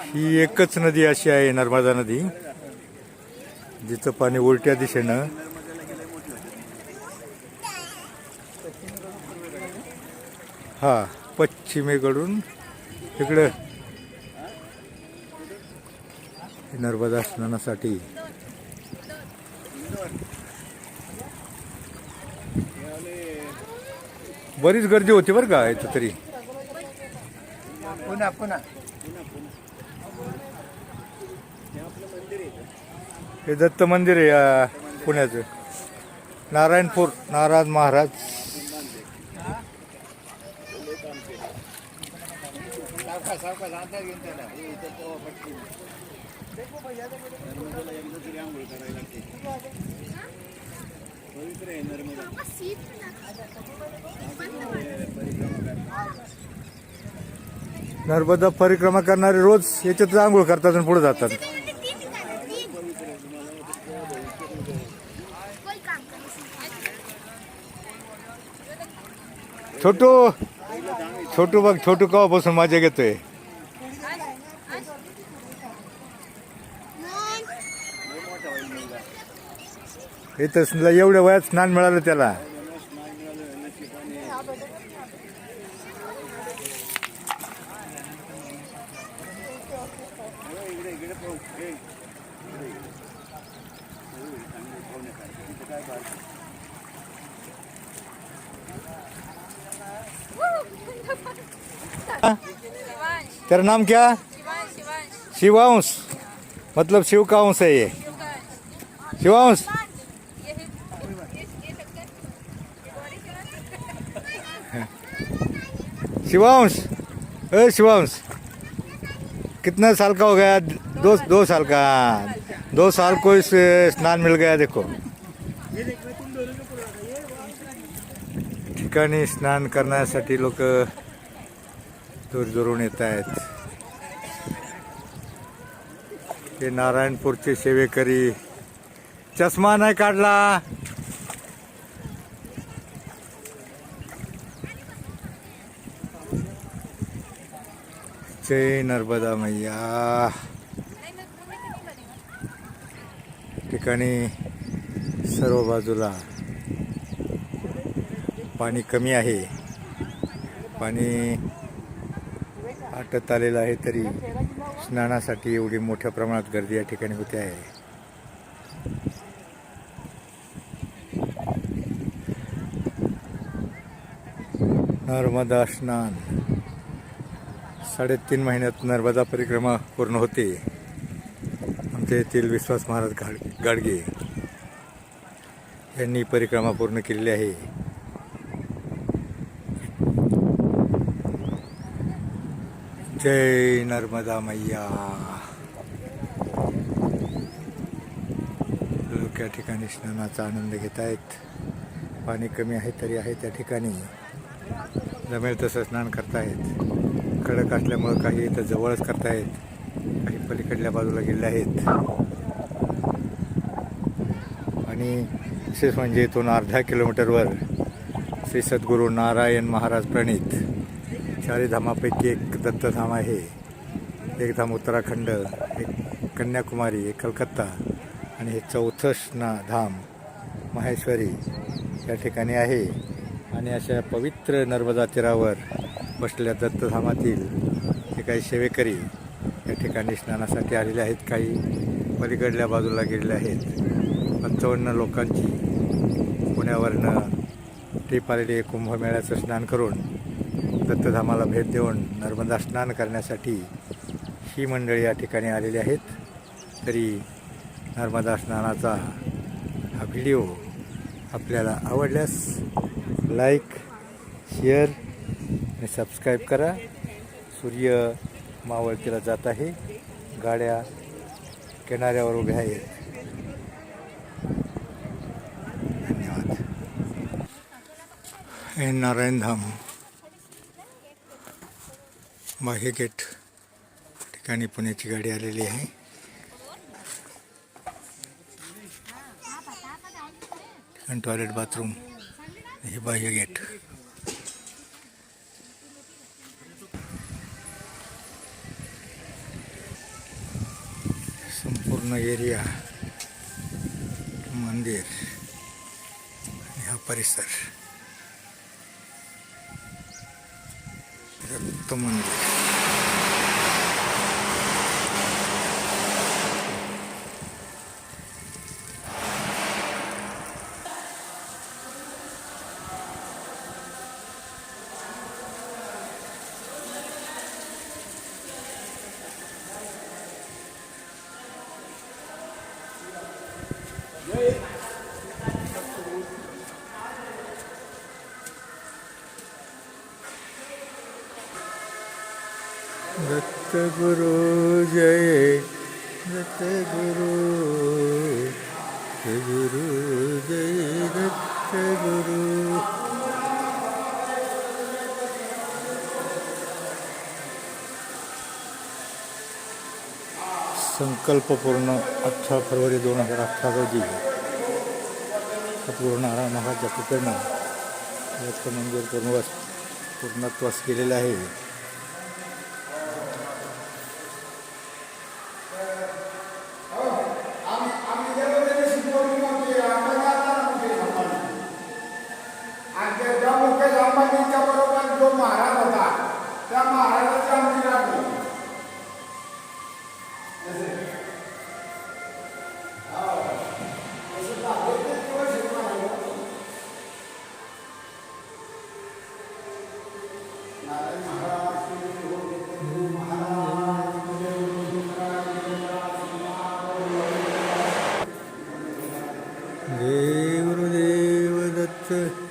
ही एकच नदी अशी आहे नर्मदा नदी. जिचं पाणी उलट्या दिशेनं. हा पश्चिमेकडून इकडं. नर्मदा स्नानासाठी. बरीच गर्दी होती बरं का इथं तरी. पुन्हा पुन्हा. हे दत्त मंदिर आहे या पुण्याचं. नारायणपूर नारायण महाराज. नर्मदा परिक्रमा करणारे रोज याच्यात आंघोळ करतात आणि पुढे जातात. छोटू छोटू बघ छोटू कवापासून मजा घेतोय? इथं समजा एवढ्या वयात स्नान मिळालं त्याला. तेरा नाम क्या? शिवांश। मतलब शिव का अंश है ये। शिवांश। शिवांश। है ए, शिवांश। कितना साल का हो गया? दो दो साल का। दो साल को इस, स्नान मिल गया, देखो। ठिकाणी स्नान करण्यासाठी लोक दूर दुरून येत आहेत. ते नारायणपूरचे सेवेकरी. चष्मा नाही काढला. जय नर्मदा मैया. ठिकाणी सर्व बाजूला पाणी कमी आहे. पाणी आटत आलेलं आहे तरी स्नानासाठी एवढी मोठ्या प्रमाणात गर्दी या ठिकाणी होते आहे. नर्मदा स्नान. साडेतीन महिन्यात नर्मदा परिक्रमा पूर्ण होते. आमच्या येथील विश्वास महाराज गाड गाडगे यांनी परिक्रमा पूर्ण केलेली आहे. जय नर्मदा मैया. लोक या ठिकाणी स्नानाचा आनंद घेत आहेत पाणी कमी आहे तरी आहे त्या ठिकाणी. जमेल तसं स्नान करतायत. कडक असल्यामुळं काही इथं जवळच करतायत. काही पलीकडल्या बाजूला गेले आहेत. आणि विशेष म्हणजे इथून अर्धा किलोमीटरवर श्री सद्गुरू नारायण महाराज प्रणित. चारी धामापैकी एक दत्तधाम आहे. एक धाम उत्तराखंड एक कन्याकुमारी एक कलकत्ता आणि हे चौथं धाम माहेश्वरी या ठिकाणी आहे. आणि अशा पवित्र नर्मदा तीरावर बसलेल्या दत्तधामातील हे काही सेवेकरी या ठिकाणी स्नानासाठी आलेले आहेत काही पलीकडल्या बाजूला गेलेले आहेत. पंचावन्न लोकांची पुण्यावरनं ट्रीप आलेली कुंभमेळ्याचं स्नान करून. दत्तधामाला भेट देऊन नर्मदा स्नान करण्यासाठी ही मंडळी या ठिकाणी आलेली आहेत. तरी नर्मदा स्नानाचा हा व्हिडिओ आपल्याला आवडल्यास लाईक शेअर आणि सबस्क्राईब करा. सूर्य मावळतीला जात आहे. गाड्या किनाऱ्यावर उभ्या आहेत. धन्यवाद. हे मागे बाह्य गेट ठिकाणी पुण्याची गाडी आलेली आहे. ठिकाण टॉयलेट बाथरूम हे बाह्य गेट. संपूर्ण एरिया मंदिर ह्या हा परिसर. दत्त मंदिर दत्त गुरु जय दत्त गुरु जय गुरु जय दत्त गुरु संकल्पपूर्ण अठरा फरवरी दोन हजार अठरा रोजी सद्गुरू नारायण महाराज कृपेनं दत्त मंदिर पूर्णवस पूर्णत्वास केलेलं आहे. आणि त्या मुकेश अंबानीच्या बरोबर जो महाराज होता त्या महाराजाची आमची गाठ होती. दत्त.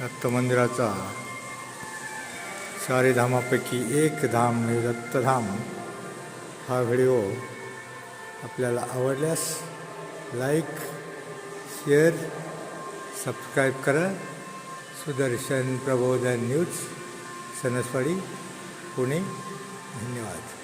दत्त मंदिराचा चारी धामापैकी एक धाम म्हणजे दत्तधाम हा व्हिडिओ आपल्याला आवडल्यास लाईक शेअर सबस्क्राईब करा. सुदर्शन प्रबोधन न्यूज सनसवाडी पुणे. धन्यवाद.